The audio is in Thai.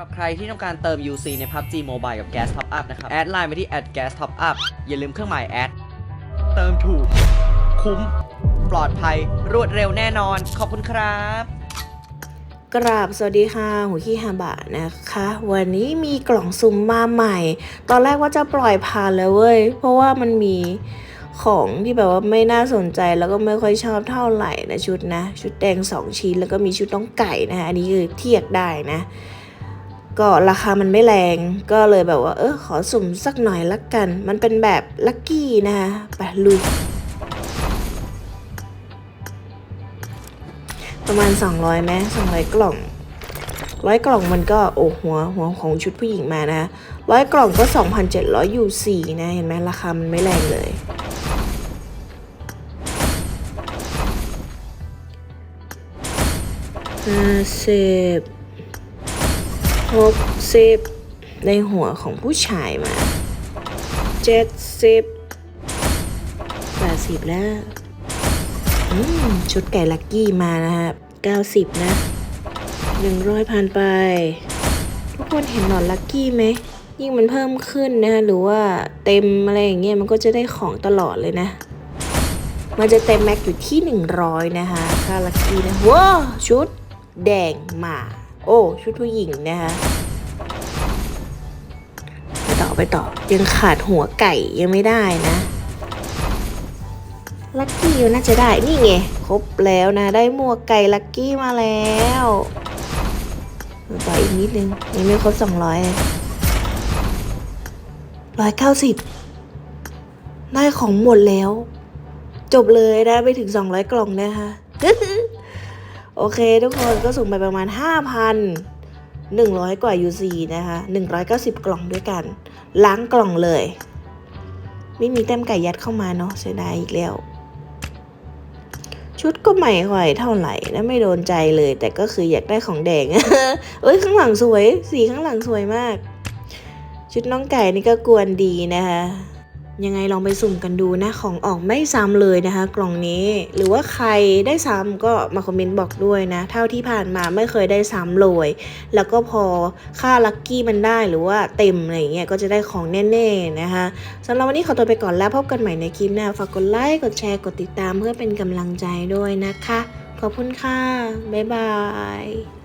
กับใครที่ต้องการเติม UC ใน PUBG Mobile กับ Gas Top Up นะครับ แอดไลน์ไปที่ @gas top up อย่าลืมเครื่องหมายแอด เติมถูก คุ้ม ปลอดภัย รวดเร็วแน่นอน ขอบคุณครับ กราบสวัสดีค่ะหูขี้ฮาบะนะคะ วันนี้มีกล่องซุ่มมาใหม่ ตอนแรกว่าจะปล่อยผ่านแล้วเว้ย เพราะว่ามันมีของที่แบบว่าไม่น่าสนใจแล้วก็ไม่ค่อยชอบเท่าไหร่นะชุดนะ ชุดแดง 2 ชิ้นแล้วก็มีชุดน้องไก่นะคะอันนี้คือเทียกได้นะ ก็ราคามันไม่แรง ก็เลยแบบว่า เออขอสุ่มสักหน่อยละกัน มันเป็นแบบลัคกี้นะคะไปลุยประมาณ 200ไหม200 กล่องร้อยกล่องมันก็โอ้หัวหัวของชุดผู้หญิงมานะร้อยกล่องก็ 2,700อยู่สี่นะ เห็นไหมราคามันไม่แรงเลย ห้าสิบ หกสิบในหัวของผู้ชายมาเจ็ดสิบแปดสิบแล้วชุดไก่ลักกี้มานะครับ90นะ100ผ่านไป ทุกคนเห็นหนอนลักกี้ไหม ยิ่งมันเพิ่มขึ้นนะหรือว่าเต็มอะไรอย่างเงี้ยมันก็จะได้ของตลอดเลยนะ มันจะเต็มแม็กอยู่ที่100นะคะค่าลักกี้นะว้าชุดแดงมา โอ้ ชุดผู้หญิงนะคะไปต่อไปต่อ ยังขาดหัวไก่ยังไม่ได้นะ ลักกี้น่าจะได้ นี่ไง ครบแล้วนะ ได้หมวกไก่ลักกี้มาแล้วต่ออีกนิดนึงยังไม่ครบสองร้อยร้อยเก้าสิบได้ของหมดแล้ว จบเลยนะไปถึงสองร้อยกล่องนะคะ โอเค ทุกคนก็ส่งไปประมาณห้าพันหนึ่งร้อยกว่า UC นะคะหนึ่งร้อยเก้าสิบกล่องด้วยกัน ล้างกล่องเลย ไม่มีแต้มไก่ยัดเข้ามาเนาะเสียดายอีกแล้ว ชุดก็ไม่ค่อยเท่าไหร่นะไม่โดนใจเลย แต่ก็คืออยากได้ของแดง เอ้ย ข้างหลังสวย สีข้างหลังสวยมาก ชุดน้องไก่นี่ก็กวนดีนะคะ ยังไงลองไปสุ่มกันดูนะ ของออกไม่ซ้ำเลยนะคะ กล่องนี้ หรือว่าใครได้ซ้ำก็มาคอมเมนต์บอกด้วยนะ เท่าที่ผ่านมาไม่เคยได้ซ้ำเลย แล้วก็พอค่าลัคกี้มันได้หรือว่าเต็มอะไรเงี้ยก็จะได้ของแน่ๆนะคะสำหรับวันนี้ขอตัวไปก่อนแล้วพบกันใหม่ในคลิปหน้าฝากกดไลค์กดแชร์กดติดตามเพื่อเป็นกำลังใจด้วยนะคะ ขอบคุณค่ะบ๊ายบาย